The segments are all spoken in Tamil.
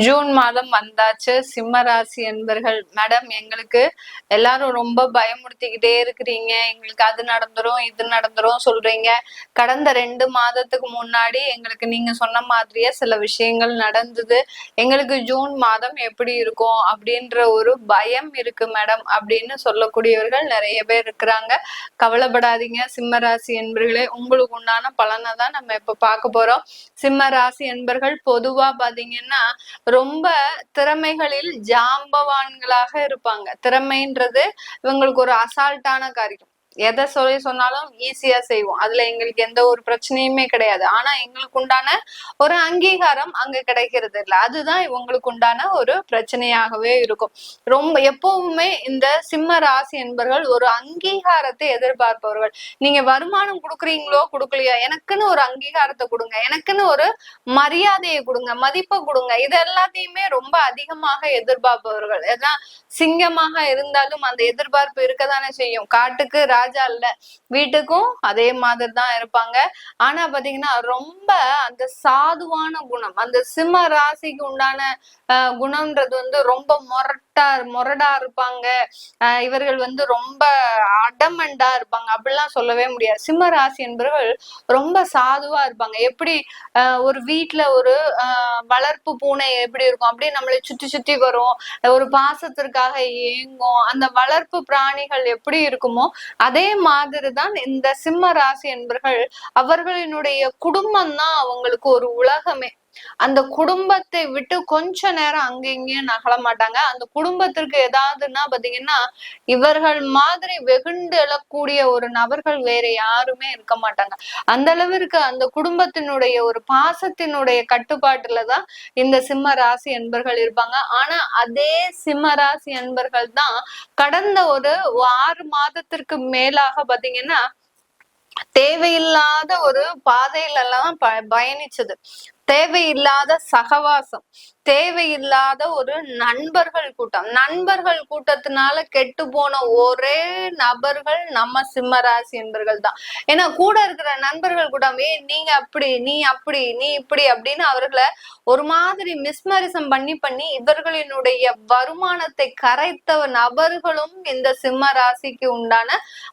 ஜூன் மாதம் வந்தாச்சு. சிம்ம ராசி என்பர்கள் மேடம் எங்களுக்கு எல்லாரும் ரொம்ப பயமுறுத்திக்கிட்டே இருக்கிறீங்க. எங்களுக்கு அது நடந்துரும் இது நடந்துரும் சொல்றீங்க. கடந்த ரெண்டு மாதத்துக்கு முன்னாடி எங்களுக்கு நீங்க சொன்ன மாதிரியே சில விஷயங்கள் நடந்தது. எங்களுக்கு ஜூன் மாதம் எப்படி இருக்கும் அப்படின்ற ஒரு பயம் இருக்கு மேடம் அப்படின்னு சொல்லக்கூடியவர்கள் நிறைய பேர் இருக்கிறாங்க. கவலைப்படாதீங்க. சிம்ம ராசி என்பர்களே உங்களுக்கு உண்டான பலனை தான் நம்ம இப்ப பார்க்க போறோம். சிம்ம ராசி என்பர்கள் பொதுவா பாத்தீங்கன்னா ரொம்ப திறமைகளில் ஜாம்பவான்களாக இருப்பாங்க. திறமைன்றது இவங்களுக்கு ஒரு அசால்ட்டான காரியம். எதை சொல்லி சொன்னாலும் ஈஸியா செய்வோம். அதுல எங்களுக்கு எந்த ஒரு பிரச்சனையுமே கிடையாது. ஆனா எங்களுக்கு உண்டான ஒரு அங்கீகாரம் அங்க கிடைக்கிறது இல்ல. அதுதான் இவங்களுக்கு உண்டான ஒரு பிரச்சனையாகவே இருக்கும். ரொம்ப எப்பவுமே இந்த சிம்ம ராசி என்பவர்கள் ஒரு அங்கீகாரத்தை எதிர்பார்ப்பவர்கள். நீங்க வருமானம் கொடுக்குறீங்களோ கொடுக்கலையோ எனக்குன்னு ஒரு அங்கீகாரத்தை கொடுங்க. எனக்குன்னு ஒரு மரியாதையை கொடுங்க. மதிப்பை கொடுங்க. இது எல்லாத்தையுமே ரொம்ப அதிகமாக எதிர்பார்ப்பவர்கள். எல்லாம் சிங்கமாக இருந்தாலும் அந்த எதிர்பார்ப்பு இருக்கதானே செய்யும். காட்டுக்கு ராஜா இல்ல. வீட்டுக்கும் அதே மாதிரி தான் இருப்பாங்க. ஆனா பாத்தீங்கன்னா ரொம்ப அந்த சாதுவான குணம் அந்த சிம்ம ராசிக்கு உண்டான குணம்ன்றது வந்து ரொம்ப மொரட்டா மொரடா இருப்பாங்க. இவர்கள் வந்து ரொம்ப அடமண்டா இருப்பாங்க. அப்படிலாம் சொல்லவே முடியாது. சிம்ம ராசி என்பவர்கள் ரொம்ப சாதுவா இருப்பாங்க. எப்படி ஒரு வீட்டுல ஒரு வளர்ப்பு பூனை எப்படி இருக்கும்? அப்படியே நம்மளை சுத்தி சுத்தி வரும். ஒரு பாசத்திற்காக ஏங்கும் அந்த வளர்ப்பு பிராணிகள் எப்படி இருக்குமோ அதே அதே மாதிரிதான் இந்த சிம்ம ராசி என்பர்கள் அவர்களினுடைய குடும்பம் தான் அவங்களுக்கு ஒரு உலகமே. அந்த குடும்பத்தை விட்டு கொஞ்ச நேரம் அங்க இங்கேயும் நகல மாட்டாங்க. அந்த குடும்பத்திற்கு ஏதாவதுன்னா பாத்தீங்கன்னா இவர்கள் மாதிரி வெகுண்டு எழக்கூடிய ஒரு நபர்கள் வேற யாருமே இருக்க மாட்டாங்க. அந்த அளவிற்கு அந்த குடும்பத்தினுடைய ஒரு பாசத்தினுடைய கட்டுப்பாட்டுலதான் இந்த சிம்ம ராசி என்பர்கள் இருப்பாங்க. ஆனா அதே சிம்ம ராசி என்பர்கள் தான் கடந்த ஒரு ஆறு மாதத்திற்கு மேலாக பாத்தீங்கன்னா தேவையில்லாத ஒரு பாதையில எல்லாம் ப- பயணிச்சது. தேவையில்லாத சகவாசம் தேவையில்லாத ஒரு நண்பர்கள் கூட்டம். நண்பர்கள் கூட்டத்தினால கெட்டு போன ஒரே நபர்கள் நம்ம சிம்மராசி என்பர்கள் தான். ஏன்னா கூட இருக்கிற நண்பர்கள் கூட்டம் ஏ நீங்க அப்படி நீ அப்படி நீ இப்படி அப்படின்னு அவர்களை ஒரு மாதிரி மிஸ்மரிசம் பண்ணி பண்ணி இவர்களினுடைய வருமானத்தை கரைத்த நபர்களும் இந்த சிம்ம ராசிக்கு உண்டான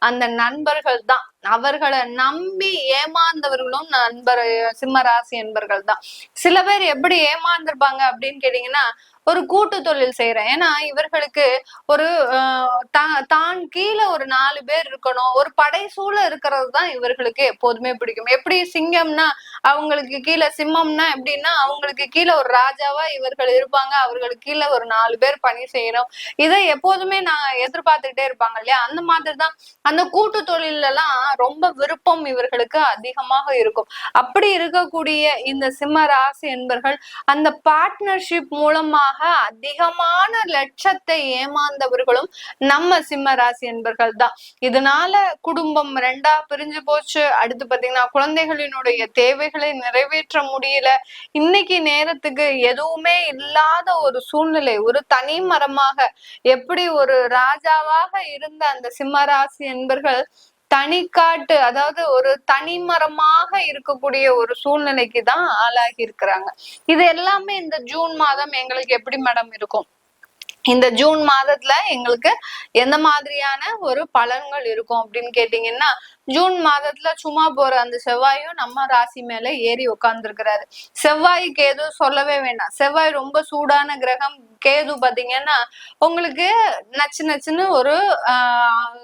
அந்த நண்பர்கள் தான். அவர்களை நம்பி ஏமாந்தவர்களும் நண்பர் சிம்ம ராசி என்பர்கள் தான். சில பேர் எப்படி ஏமாந்திருப்பாங்க அப்படின்னு கேட்டீங்கன்னா ஒரு கூட்டு தொழில் செய்யறேன் ஏன்னா இவர்களுக்கு ஒரு தான் கீழே ஒரு நாலு பேர் இருக்கணும். ஒரு படைசூழ இருக்கிறது தான் இவர்களுக்கு எப்போதுமே பிடிக்கும். எப்படி சிங்கம்னா அவங்களுக்கு கீழே சிம்மம்னா எப்படின்னா அவங்களுக்கு கீழே ஒரு ராஜாவா இவர்கள் இருப்பாங்க. அவர்களுக்கு கீழே ஒரு நாலு பேர் பணி செய்யணும். இதை எப்போதுமே நான் எதிர்பார்த்துக்கிட்டே இருப்பாங்க இல்லையா? அந்த மாதிரி தான் அந்த கூட்டு தொழில எல்லாம் ரொம்ப விருப்பம் இவர்களுக்கு அதிகமாக இருக்கும். அப்படி இருக்கக்கூடிய இந்த சிம்ம ராசி என்பர்கள் அந்த பார்ட்னர்ஷிப் மூலமா மூலமாக அதிகமான லட்சத்தை ஏமாந்தவர்களும் நம்ம சிம்ம ராசி என்பர்கள் தான் இதனால குடும்பம் ரெண்டா பிரிஞ்சு போச்சு. அடுத்து பாத்தீங்கன்னா குழந்தைகளினுடைய தேவைகளை நிறைவேற்ற முடியல. இன்னைக்கு நேரத்துக்கு எதுவுமே இல்லாத ஒரு சூழ்நிலை ஒரு தனி மரமாக எப்படி ஒரு ராஜாவாக இருந்த அந்த சிம்ம ராசி என்பர்கள் தனிக்காட்டு அதாவது ஒரு தனிமரமாக இருக்கக்கூடிய ஒரு சூழ்நிலைக்கு தான் ஆளாகி இருக்கிறாங்க. இது எல்லாமே இந்த ஜூன் மாதம் எங்களுக்கு எப்படி மேடம் இருக்கும்? இந்த ஜூன் மாதத்துல எங்களுக்கு எந்த மாதிரியான ஒரு பலன்கள் இருக்கும் அப்படின்னு கேட்டீங்கன்னா ஜூன் மாதத்துல சும்மா போற அந்த செவ்வாயும் நம்ம ராசி மேல ஏறி உட்கார்ந்துருக்கிறாரு செவ்வாய்க்கு எதுவும் சொல்லவே வேண்டாம் செவ்வாய் ரொம்ப சூடான கிரகம். கேது பாத்தீங்கன்னா உங்களுக்கு நச்சு நச்சுன்னு ஒரு ஆஹ்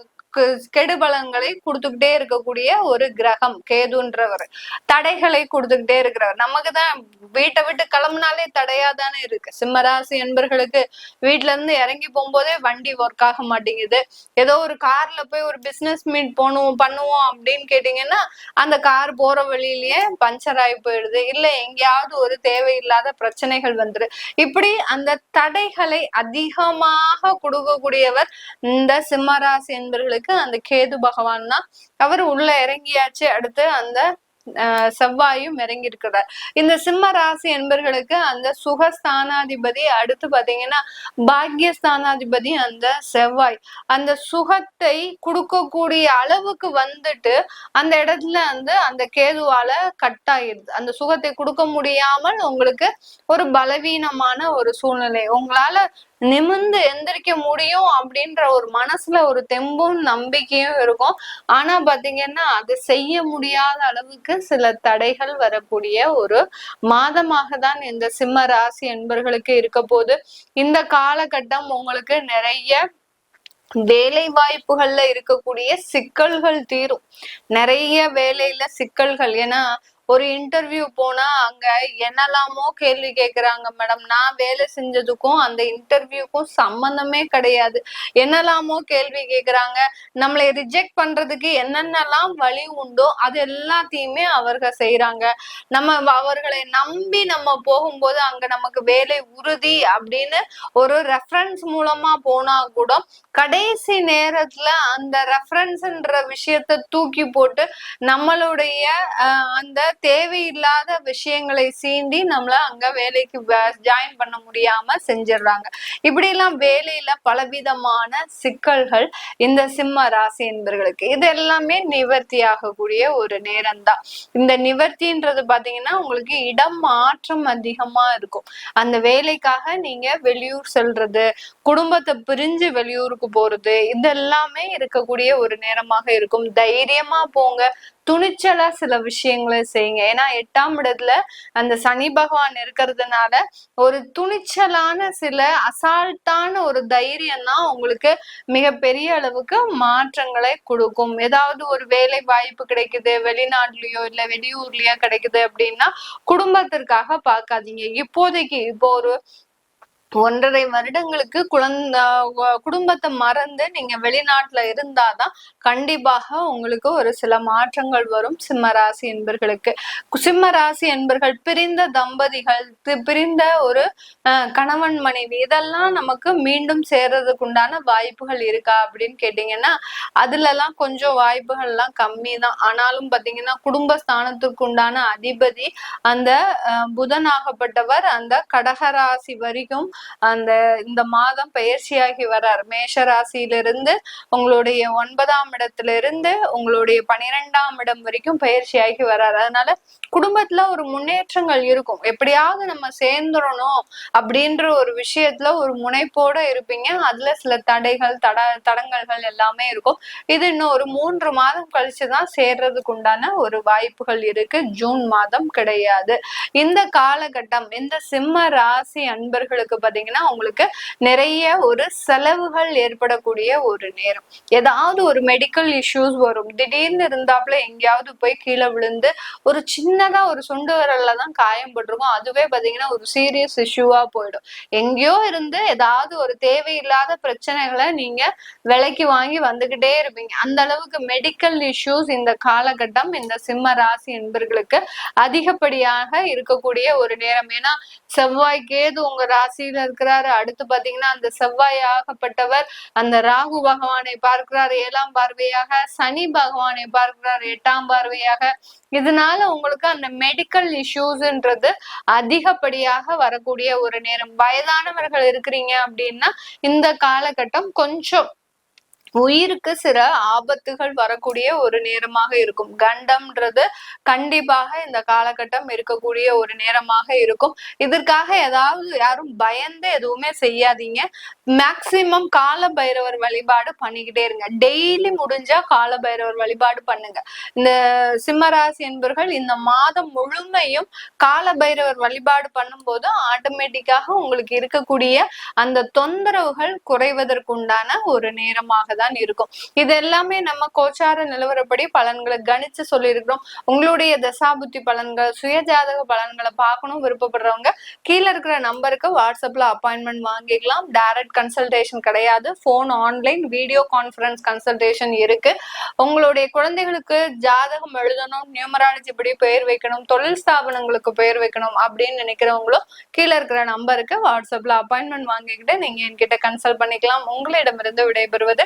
கெடுபலங்களை கொடுத்துக்கிட்டே இருக்கக்கூடிய ஒரு கிரகம் கேதுன்றவர். தடைகளை கொடுத்துக்கிட்டே இருக்கிறவர். நமக்கு தான் வீட்டை விட்டு கிளம்புனாலே தடையா தானே இருக்கு. சிம்மராசி என்பர்களுக்கு வீட்டுல இருந்து இறங்கி போகும்போதே வண்டி ஒர்க் ஆக மாட்டேங்குது. ஏதோ ஒரு கார்ல போய் ஒரு பிசினஸ் மீட் போனோம் பண்ணுவோம் அப்படின்னு கேட்டீங்கன்னா அந்த கார் போற வழியிலேயே பஞ்சர் ஆகி போயிடுது. இல்ல எங்கேயாவது ஒரு தேவையில்லாத பிரச்சனைகள் வந்துரு. இப்படி அந்த தடைகளை அதிகமாக கொடுக்கக்கூடியவர் இந்த சிம்மராசி என்பர்களுக்கு இருக்கு. அந்த கேது பகவான் தான் அவர் உள்ள இறங்கியாச்சு. அடுத்து அந்த செவ்வாயும் இறங்கி இருக்கிறார் இந்த சிம்ம ராசி என்பர்களுக்கு அந்த சுகஸ்தானாதிபதி அடுத்து பாத்தீங்கன்னா பாக்யஸ்தானாதிபதி அந்த செவ்வாய். அந்த சுகத்தை கொடுக்கக்கூடிய அளவுக்கு வந்துட்டு அந்த இடத்துல வந்து அந்த கேதுவால கட் ஆயிடுது அந்த சுகத்தை கொடுக்க முடியாமல் உங்களுக்கு ஒரு பலவீனமான ஒரு சூழ்நிலை. உங்களால நிமிந்து எந்திரிக்க முடியும் அப்படின்ற ஒரு மனசுல ஒரு தெம்பும் நம்பிக்கையும் இருக்கும். ஆனா பாத்தீங்கன்னா அது செய்ய முடியாத அளவுக்கு சில தடைகள் வரக்கூடிய ஒரு மாதமாக தான் இந்த சிம்ம ராசி என்பர்களுக்கு இருக்க போது இந்த காலகட்டம் உங்களுக்கு நிறைய வேலை வாய்ப்புகள்ல இருக்கக்கூடிய சிக்கல்கள் தீரும். நிறைய வேலையில சிக்கல்கள். ஏன்னா ஒரு இன்டர்வியூ போனா அங்க என்னெல்லாமோ கேள்வி கேக்குறாங்க மேடம் நான் வேலை செஞ்சதுக்கும் அந்த இன்டர்வியூக்கும் சம்பந்தமே கிடையாது. என்னெல்லாமோ கேள்வி கேக்குறாங்க. நம்மளை ரிஜெக்ட் பண்றதுக்கு என்னென்னலாம் வழி உண்டோ அது எல்லாத்தையுமே அவர்கள் செய்யறாங்க நம்ம அவர்களை நம்பி நம்ம போகும்போது அங்க நமக்கு வேலை உறுதி அப்படின்னு ஒரு ரெஃபரன்ஸ் மூலமா போனா கூட கடைசி நேரத்துல அந்த ரெஃபரன்ஸ்ன்ற விஷயத்த தூக்கி போட்டு நம்மளுடைய அந்த தேவையில்லாத விஷயங்களை சீண்டி நம்மள அங்க வேலைக்கு ஜாயின் பண்ண முடியாம செஞ்சிடுறாங்க இப்படி எல்லாம் வேலையில பலவிதமான சிக்கல்கள் இந்த சிம்ம ராசி என்பர்களுக்கு. இது எல்லாமே நிவர்த்தி ஆகக்கூடிய ஒரு நேரம் தான் இந்த நிவர்த்தின்றது பாத்தீங்கன்னா உங்களுக்கு இடம் மாற்றம் அதிகமா இருக்கும். அந்த வேலைக்காக நீங்க வெளியூர் செல்றது குடும்பத்தை பிரிஞ்சு வெளியூருக்கு போறது இதெல்லாமே இருக்கக்கூடிய ஒரு நேரமாக இருக்கும். தைரியமா போங்க. துணிச்சலா சில விஷயங்களை செய்யுங்க. ஏன்னா எட்டாம் இடத்துல அந்த சனி பகவான் இருக்கிறதுனால ஒரு துணிச்சலான சில அசால்ட்டான ஒரு தைரியம் தான் உங்களுக்கு மிகப்பெரிய அளவுக்கு மாற்றங்களை கொடுக்கும். ஏதாவது ஒரு வேலை வாய்ப்பு கிடைக்குது வெளிநாட்டுலயோ இல்ல வெளியூர்லயோ கிடைக்குது அப்படின்னா குடும்பத்திற்காக பார்க்காதீங்க. இப்போதைக்கு இப்போ ஒரு ஒன்றரை வருடங்களுக்கு குழந்த குடும்பத்தை மறந்து நீங்க வெளிநாட்டுல இருந்தாதான் கண்டிப்பாக உங்களுக்கு ஒரு சில மாற்றங்கள் வரும் சிம்ம ராசி என்பர்களுக்கு. சிம்ம ராசி என்பர்கள் பிரிந்த தம்பதிகள் பிரிந்த ஒரு கணவன் மனைவி இதெல்லாம் நமக்கு மீண்டும் சேர்றதுக்கு உண்டான வாய்ப்புகள் இருக்கா அப்படின்னு கேட்டீங்கன்னா அதுல எல்லாம் கொஞ்சம் வாய்ப்புகள் எல்லாம் கம்மி தான் ஆனாலும் பாத்தீங்கன்னா குடும்ப ஸ்தானத்துக்கு உண்டான அதிபதி அந்த புதனாகப்பட்டவர் அந்த கடகராசி வரைக்கும் அந்த இந்த மாதம் பயிற்சியாகி வர்றார் மேஷ ராசியிலிருந்து உங்களுடைய ஒன்பதாம் இடத்துல இருந்து உங்களுடைய பனிரெண்டாம் இடம் வரைக்கும் பயிற்சியாகி வர்றார் அதனால குடும்பத்துல ஒரு முன்னேற்றங்கள் இருக்கும். எப்படியாவது நம்ம சேர்ந்துடணும் அப்படின்ற ஒரு விஷயத்துல ஒரு முனைப்போட இருப்பீங்க. அதுல சில தடைகள் தட தடங்கல்கள் எல்லாமே இருக்கும். இது இன்னும் ஒரு மூன்று மாதம் கழிச்சுதான் சேர்றதுக்கு உண்டான ஒரு வாய்ப்புகள் இருக்கு. ஜூன் மாதம் கிடையாது. இந்த காலகட்டம் இந்த சிம்ம ராசி அன்பர்களுக்கு பாத்தீங்கன்னா உங்களுக்கு நிறைய ஒரு செலவுகள் ஏற்படக்கூடிய ஒரு நேரம். ஏதாவது ஒரு மெடிக்கல் இஷ்யூஸ் வரும். திடீர்னு இருந்தாப்புல எங்கேயாவது போய் கீழே விழுந்து ஒரு சின்னதா ஒரு சுண்டு விரல்ல தான் காயம் பட்டிருக்கும். அதுவே பாத்தீங்கன்னா ஒரு சீரியஸ் இஷ்யூவா போயிடும். எங்கேயோ இருந்து ஏதாவது ஒரு தேவையில்லாத பிரச்சனைகளை நீங்க விலைக்கு வாங்கி வந்துகிட்டே இருப்பீங்க. அந்த அளவுக்கு மெடிக்கல் இஷ்யூஸ் இந்த காலகட்டம் இந்த சிம்ம ராசி என்பர்களுக்கு அதிகப்படியாக இருக்கக்கூடிய ஒரு நேரம். ஏன்னா செவ்வாய் கேது உங்க ராசியில இருக்கிறாரு. அடுத்து பாத்தீங்கன்னா அந்த செவ்வாய் ஆகப்பட்டவர் அந்த ராகு பகவானை பார்க்கிறார். ஏழாம் பார்வையாக சனி பகவானை பார்க்கிறார். எட்டாம் பார்வையாக. இதனால உங்களுக்கு அந்த மெடிக்கல் இஷ்யூஸ்ன்றது அதிகப்படியாக வரக்கூடிய ஒரு நேரம். வயதானவர்கள் இருக்கிறீங்க அப்படின்னா இந்த காலகட்டம் கொஞ்சம் உயிருக்கு சில ஆபத்துகள் வரக்கூடிய ஒரு நேரமாக இருக்கும். கண்டம்ன்றது கண்டிப்பாக இந்த காலகட்டம் இருக்கக்கூடிய ஒரு நேரமாக இருக்கும். இதற்காக ஏதாவது யாரும் பயந்து எதுவுமே செய்யாதீங்க. மேக்சிமம் கால பைரவர் வழிபாடு பண்ணிக்கிட்டே இருங்க. டெய்லி முடிஞ்சா கால பைரவர் வழிபாடு பண்ணுங்க. இந்த சிம்மராசி என்பர்கள் இந்த மாதம் முழுமையும் கால பைரவர் வழிபாடு பண்ணும்போது ஆட்டோமேட்டிக்காக உங்களுக்கு இருக்கக்கூடிய அந்த தொந்தரவுகள் குறைவதற்குண்டான ஒரு நேரமாக தான் தான் இருக்கும். இது எல்லாமே நம்ம கோச்சார நிலவரப்படி பலன்களை கணிச்சு சொல்லியிருக்கிறோம். உங்களுடைய தசாபுத்தி பலன்கள் சுயஜாதக பலன்களை பார்க்கணும் விருப்பப்படுறவங்க கீழே இருக்கிற நம்பருக்கு வாட்ஸ்அப்ல அப்பாயின்மெண்ட் வாங்கிக்கலாம். டைரக்ட் கன்சல்டேஷன் கிடையாது. Phone online video conference consultation இருக்கு. உங்களுடைய குழந்தைகளுக்கு ஜாதகம் எழுதணும் நியூமராலஜி படி பெயர் வைக்கணும் தொழில் ஸ்தாபனங்களுக்கு பெயர் வைக்கணும் அப்படின்னு நினைக்கிறவங்களும் கீழே இருக்கிற நம்பருக்கு வாட்ஸ்அப்ல அப்பாயின்மெண்ட் வாங்கிக்கிட்டு நீங்க என்கிட்ட கன்சல்ட் பண்ணிக்கலாம். உங்களிடமிருந்து விடைபெறுவது